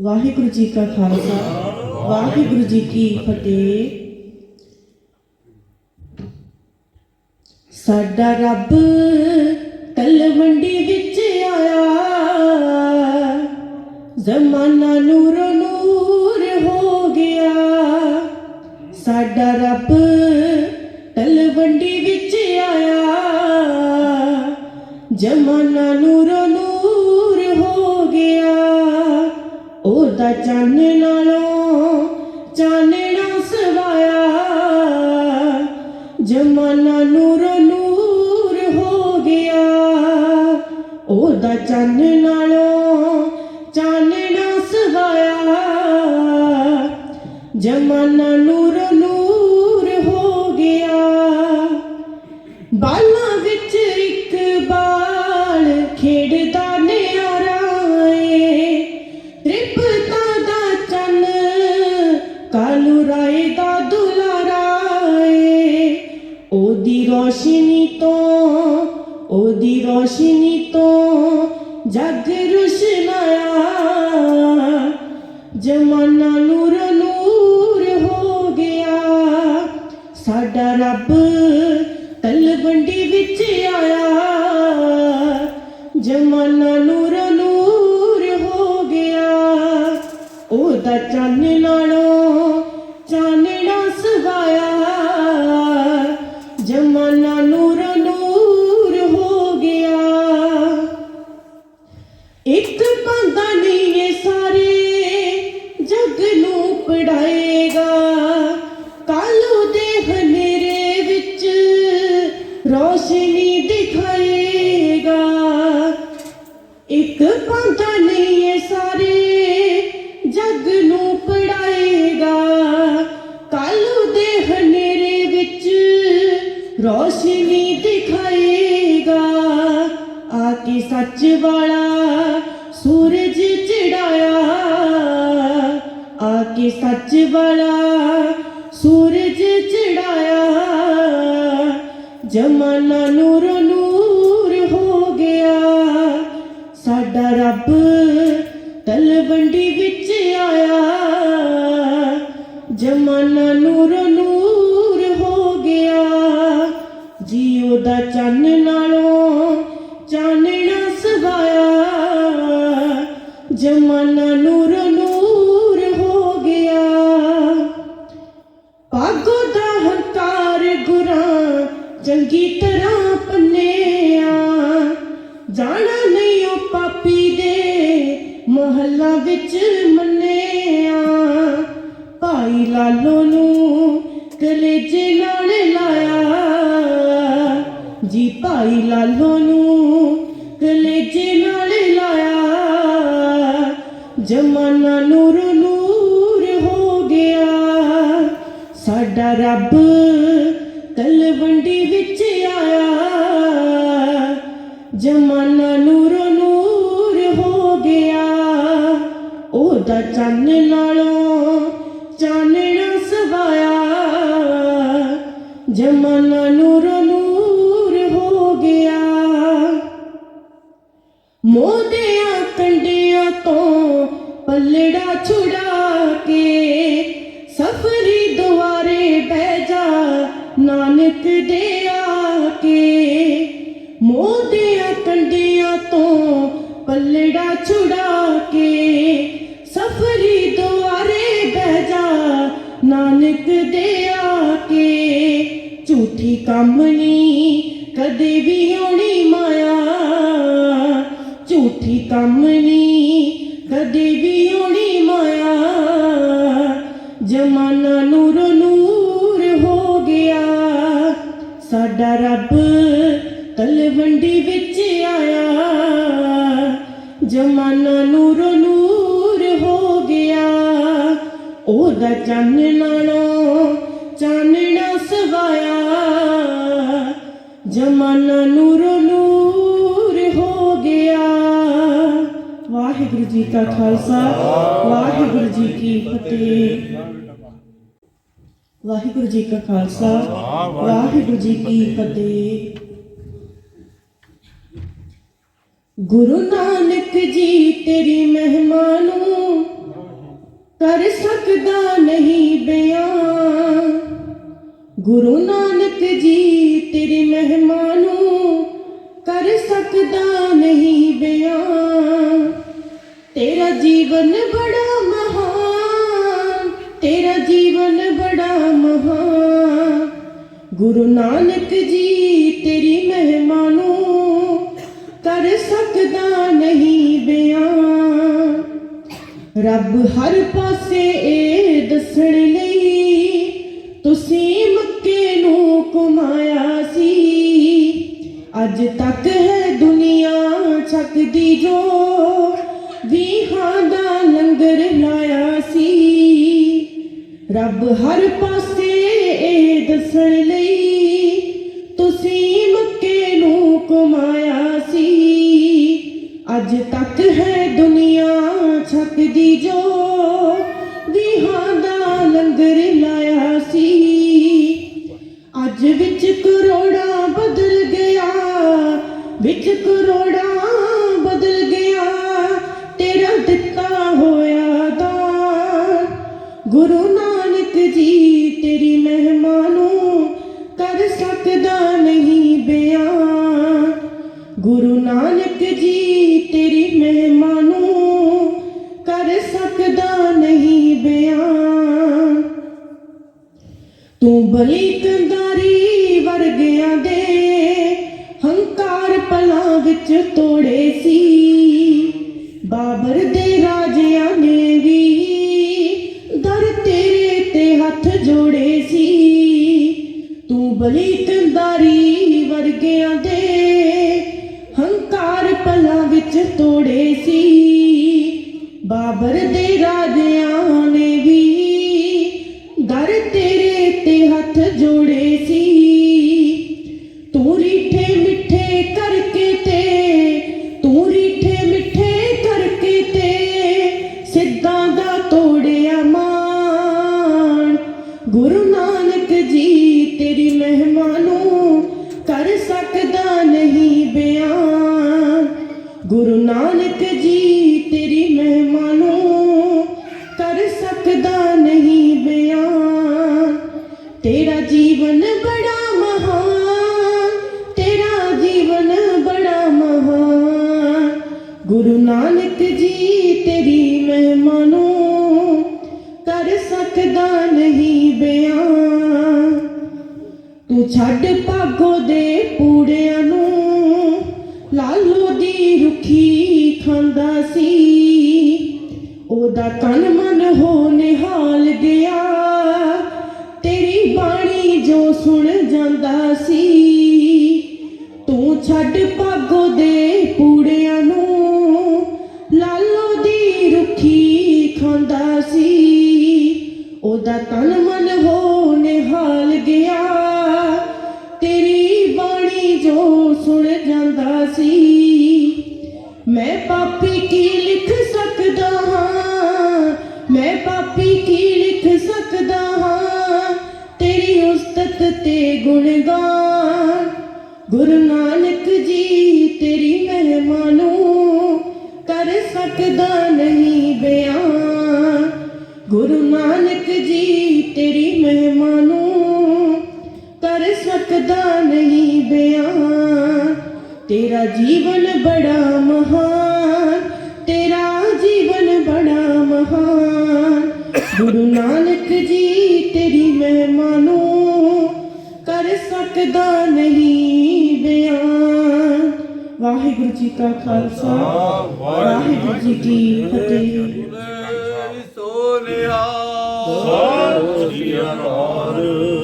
ਵਾਹਿਗੁਰੂ ਜੀ ਕਾ ਖਾਲਸਾ, ਵਾਹਿਗੁਰੂ ਜੀ ਕੀ ਫਤਿਹ। ਸਾਡਾ ਰੱਬ ਤਲਵੰਡੀ ਵਿੱਚ ਆਇਆ। ਜ਼ਮਾਨਾ ਨੂਰੋ ਨੂਰ ਹੋ ਗਿਆ। ਸਾਡਾ ਰੱਬ ਤਲਵੰਡੀ ਵਿੱਚ ਆਇਆ। ਜ਼ਮਾਨਾ ਨੂਰੋ ਉਹਦਾ ਚੰਨ ਨਾਲੋਂ ਚਾਨਣਾ ਸਵਾਇਆ। ਜਮਾਨਾ ਨੂਰ ਨੂਰ ਹੋ ਗਿਆ। ਉਹਦਾ ਚੰਨ ਨਾਲੋਂ ਚਾਨਣਾ ਸਵਾਇਆ। ਜਮਾਨਾ ਨੂਰ ਉਹਦੀ ਰੋਸ਼ਨੀ ਤੋਂ ਜਗ ਰੁਸ਼ਨਾਇਆ। ਜਮਾਨਾ ਨੂਰ ਨੂਰ ਹੋ ਗਿਆ। ਸਾਡਾ ਰੱਬ ਤਲਵੰਡੀ ਵਿੱਚ ਆਇਆ। ਜਮਾਨਾ ਨੂਰ ਨੂਰ ਹੋ ਗਿਆ। ਉਹਦਾ ਚੰਨ ਨਾਲੋਂ ਕੇ ਵਾਲਾ ਸੂਰਜ ਚੜਾਇਆ। ਆ ਕੇ ਸੱਚ ਵਾਲਾ ਸੂਰਜ ਚੜਾਇਆ। ਜਮਾਨਾ ਨੂਰ ਨੂਰ ਹੋ ਗਿਆ। ਸਾਡਾ ਰੱਬ ਤਲਵੰਡੀ ਵਿੱਚ ਆਇਆ। ਜਮਾਨਾ ਨੂਰ ਨੂਰ ਹੋ ਗਿਆ। ਜੀਓ ਦਾ ਚੰਨ ਨਾਲੋਂ ਜਮਾਨਾ ਨੂਰ ਨੂਰ ਹੋ ਗਿਆ। ਪਾਗੋ ਦਾ ਹੰਕਾਰ ਗੁਰਾਂ ਚੰਗੀ ਤਰ੍ਹਾਂ ਪੰਨਿਆ। ਜਾਣਾ ਨਹੀਂ ਉਹ ਪਾਪੀ ਦੇ, ਮਹੱਲਾ ਵਿੱਚ ਮੰਨਿਆ। ਭਾਈ ਲਾਲੋ ਨੂੰ ਕਲੇਜੇ ਨਾਲ ਲਾਇਆ। ਜੀ ਭਾਈ ਲਾਲੋ ਨੂੰ ਜਮਾਨਾ ਨੂਰ ਨੂਰ ਹੋ ਗਿਆ। ਸਾਡਾ ਰੱਬ ਤਲਵੰਡੀ ਵਿੱਚ ਆਇਆ। ਜਮਾਨਾ ਨੂਰ ਨੂਰ ਹੋ ਗਿਆ। ਉਹਦਾ ਚੰਨ ਨਾਲੋਂ ਚਾਨਣਾ ਸਵਾਇਆ। ਜਮਾਨਾ ਨਾਨਕ ਦੇ ਆ ਕੇ ਮੋਦਿਆਂ ਕੰਡਿਆਂ ਤੋਂ ਪੱਲੜਾ ਛੁੜਾ ਕੇ ਸਫਰੀ ਦੁਆਰੇ ਬਹਿ ਜਾ ਨਾਨਕ ਦੇ ਆ ਕੇ ਝੂਠੀ ਕੰਮਣੀ ਕਦੇ ਵੀ ਆਉਣੀ ਮਾਇਆ। ਝੂਠੀ ਕੰਮਣੀ ਕਦੇ ਵੀ ਸਾਡਾ ਰੱਬ ਤਲਵੰਡੀ ਵਿੱਚ ਆਇਆ। ਜਮਾਨਾ ਨੂਰ ਨੂਰ ਹੋ ਗਿਆ। ਉਹਦਾ ਚੰਨ ਨਾਲੋਂ ਚਾਨਣਾ ਸਵਾਇਆ। ਜਮਾਨਾ ਨੂਰ ਨੂਰ ਹੋ ਗਿਆ। ਵਾਹਿਗੁਰੂ ਜੀ ਕਾ ਖਾਲਸਾ, ਵਾਹਿਗੁਰੂ ਜੀ ਕੀ ਫਤਿਹ। ਵਾਹਿਗੁਰੂ ਜੀ ਕਾ ਖਾਲਸਾ, ਵਾਹਿਗੁਰੂ ਜੀ ਕੀ ਫਤਿਹ। ਗੁਰੂ ਨਾਨਕ ਜੀ ਤੇਰੀ ਮਹਿਮਾ ਨੂੰ ਸਕਦਾ ਨਹੀਂ ਬਿਆਨ। ਗੁਰੂ ਨਾਨਕ ਜੀ ਤੇਰੀ ਮਹਿਮਾ ਨੂੰ ਕਰ ਸਕਦਾ ਨਹੀਂ ਬਿਆਨ। ਤੇਰਾ ਜੀਵਨ ਬੜਾ ਗੁਰੂ ਨਾਨਕ ਜੀ ਤੇਰੀ ਮਹਿਮਾ ਨੂੰ ਕਰ ਸਕਦਾ ਨਹੀਂ ਬਿਆਨ। ਰੱਬ ਹਰ ਪਾਸੇ ਇਹ ਦੱਸਣ ਲਈ ਤੁਸੀਂ ਮੱਕੇ ਨੂੰ ਕਮਾਇਆ ਸੀ। ਅੱਜ ਤੱਕ ਹੈ ਦੁਨੀਆ ਛਕਦੀ ਜੋ ਵੀਹਾਂ ਦਾ ਲੰਗਰ ਲਾਇਆ ਸੀ। ਰੱਬ ਹਰ ਪਾਸੇ ਇਹ ਦੱਸਣ ਲਈ ਗੁਰੂ ਨਾਨਕ ਜੀ, ਤੇਰੀ ਮਹਿਮਾ ਨੂੰ ਕਰ ਸਕਦਾ ਨਹੀਂ ਬਿਆਨ। ਤੂੰ ਬਲੀ ਕੰਦਾਰੀ ਵਰਗਿਆਂ ਦੇ ਹੰਕਾਰ ਪਲਾਂ ਵਿੱਚ ਤੋੜੇ ਸੀ। ਬਾਬਰ ਦੇ ਰਾਜਿਆਂ ਨੇ ਵੀ ਦਰ ਤੇਰੇ ਤੇ ਹੱਥ ਜੋੜੇ ਸੀ। ਤੂੰ ਬਲੀ ਕੰਦਾਰੀ ਵਰਗਿਆਂ ਦੇ ਤੋੜੇ ਸੀ। ਬਾਬਰ ਦੇ ਰਾਜਿਆਂ ਨੇ ਵੀ ਦਰ ਤੇਰੇ ਤੇ ਹੱਥ ਜੋੜੇ ਸੀ। ਤੂੰ ਰੀਠੇ ਮਿੱਠੇ ਕਰਕੇ ਤੇ, ਤੂੰ ਰੀਠੇ ਮਿੱਠੇ ਕਰਕੇ ਤੇ ਸਿੱਧਾਂ ਦਾ ਤੋੜਿਆ ਮਾਣ। ਗੁਰੂ ਨਾਨਕ ਜੀ ਤੇਰੀ ਮਹਿਮਾ ਜੀਵਨ ਬੜਾ ਮਹਾਨ ਤੇਰਾ ਜੀਵਨ ਬੜਾ ਮਹਾਨ ਗੁਰੂ ਨਾਨਕ ਜੀ ਤੇਰੀ ਮਹਿਮਾ ਨੂੰ ਕਰ ਸਕਦਾ ਨਹੀਂ ਬਿਆਨ ਤੂੰ ਛੱਡ ਭਾਗੋ ਦੇ ਪੂੜਿਆਂ ਨੂੰ ਲਾਲੋ ਦੀ ਰੁਖੀ ਖਾਂਦਾ ਸੀ ਉਹਦਾ ਤਨ ਮਨ ਹੋ ਨਿਹਾਲ ਗਿਆ ਗੁਣਗਾਨ, ਗੁਰੂ ਨਾਨਕ ਜੀ ਤੇਰੀ ਮਹਿਮਾ ਨੂੰ ਕਰ ਸਕਦਾ ਨਹੀਂ ਬਿਆਨ। ਗੁਰੂ ਨਾਨਕ ਜੀ ਤੇਰੀ ਮਹਿਮਾ ਨੂੰ ਕਰ ਸਕਦਾ ਨਹੀਂ ਬਿਆਨ। ਤੇਰਾ ਜੀਵਨ ਬੜਾ ਮਹਾਨ, ਤੇਰਾ ਜੀਵਨ ਬੜਾ ਮਹਾਨ। ਗੁਰੂ ਨਾਨਕ ਜੀ ਤੇਰੀ ਮਹਿਮਾ ਸਕਦਾ ਨਹੀਂ ਬਿਆਨ। ਵਾਹਿਗੁਰੂ ਜੀ ਕਾ ਖਾਲਸਾ ਵਾਹਿਗੁਰੂ ਜੀ ਕੀ ਫਤਿਹ। ਸੋਨਿਆ। ਸਤਿ ਸ੍ਰੀ ਅਕਾਲ।